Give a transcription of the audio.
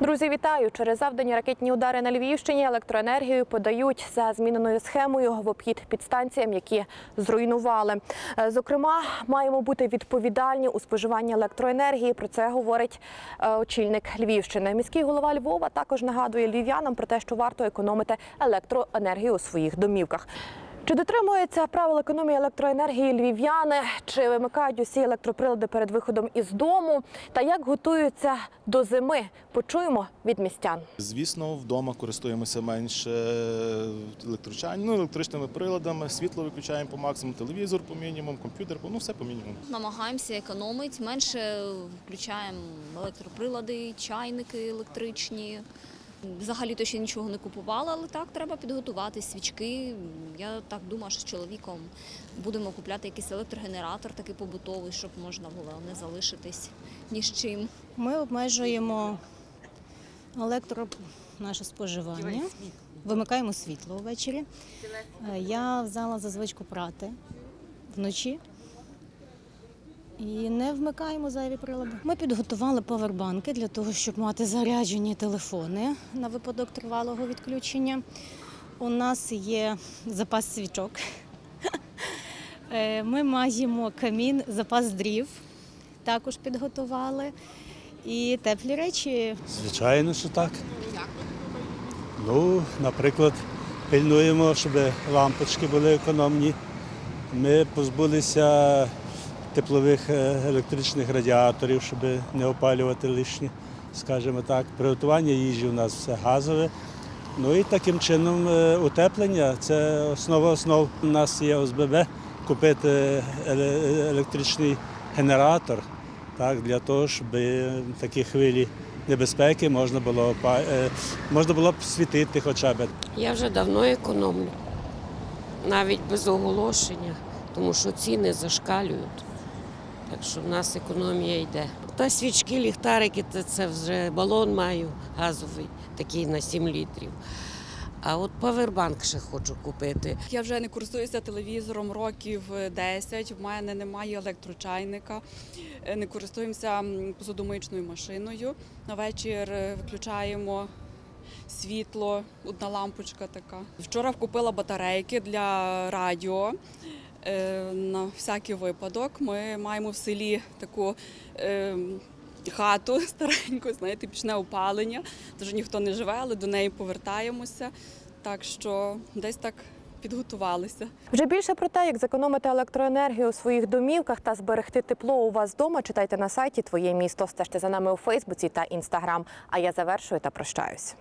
Друзі, вітаю! Через завдані ракетні удари на Львівщині електроенергію подають за зміненою схемою в обхід підстанціям, які зруйнували. Е, Зокрема, маємо бути відповідальні у споживанні електроенергії. Про це говорить е, очільник Львівщини. Міський голова Львова також нагадує львів'янам про те, що варто економити електроенергію у своїх домівках. Чи дотримуються правил економії електроенергії львів'яни? Чи вимикають усі електроприлади перед виходом із дому? Та як готуються до зими? Почуємо від містян. Звісно, вдома користуємося менше електрочань, ну, електричними приладами, світло виключаємо по максимуму, телевізор по мінімуму, комп'ютер, ну все по мінімуму. Намагаємося економити, менше включаємо електроприлади, чайники електричні. Взагалі то ще нічого не купувала, але так треба підготувати свічки. Я так думаю, що з чоловіком будемо купляти якийсь електрогенератор, такий побутовий, щоб можна було не залишитись ні з чим. Ми обмежуємо електро наше споживання, вимикаємо світло ввечері. Е, Я взяла за звичку прати вночі і не вмикаємо зайві прилади. Ми підготували павербанки для того, щоб мати заряджені телефони на випадок тривалого відключення. У нас є запас свічок. Е, Ми маємо камін, запас дрів також підготували. І теплі речі Звичайно, що так. Ну, наприклад, пильнуємо, щоб лампочки були економні. Ми позбулися теплових е, електричних радіаторів, щоб не опалювати лишнє, скажімо так. Приготування їжі у нас все газове. Ну і таким чином е, утеплення це основа основ. У нас є ОСББ купити електричний генератор так, для того, щоб такі хвилі небезпеки можна було, е, можна було б світити хоча б. Я вже давно економлю, навіть без оголошення, тому що ціни зашкалюють. Так що в нас економія йде. Та свічки, ліхтарики, це, це вже балон маю газовий, такий на 7 літрів. А от павербанк ще хочу купити. Я вже не користуюся телевізором років 10, В мене немає електрочайника. Е, Не користуємося м, посудомиючною машиною. На вечір е, виключаємо світло, одна лампочка така. Вчора купила батарейки для радіо. Е, На всякий випадок. Ми маємо в селі таку е, хату стареньку, знаєте, пічне опалення. Тож ніхто не живе, але до неї повертаємося. Так що десь так підготувалися. Вже більше про те, як зекономити електроенергію у своїх домівках та зберегти тепло у вас вдома, читайте на сайті Твоє місто. Стежте за нами у Фейсбуці та Інстаграм. А я завершую та прощаюсь.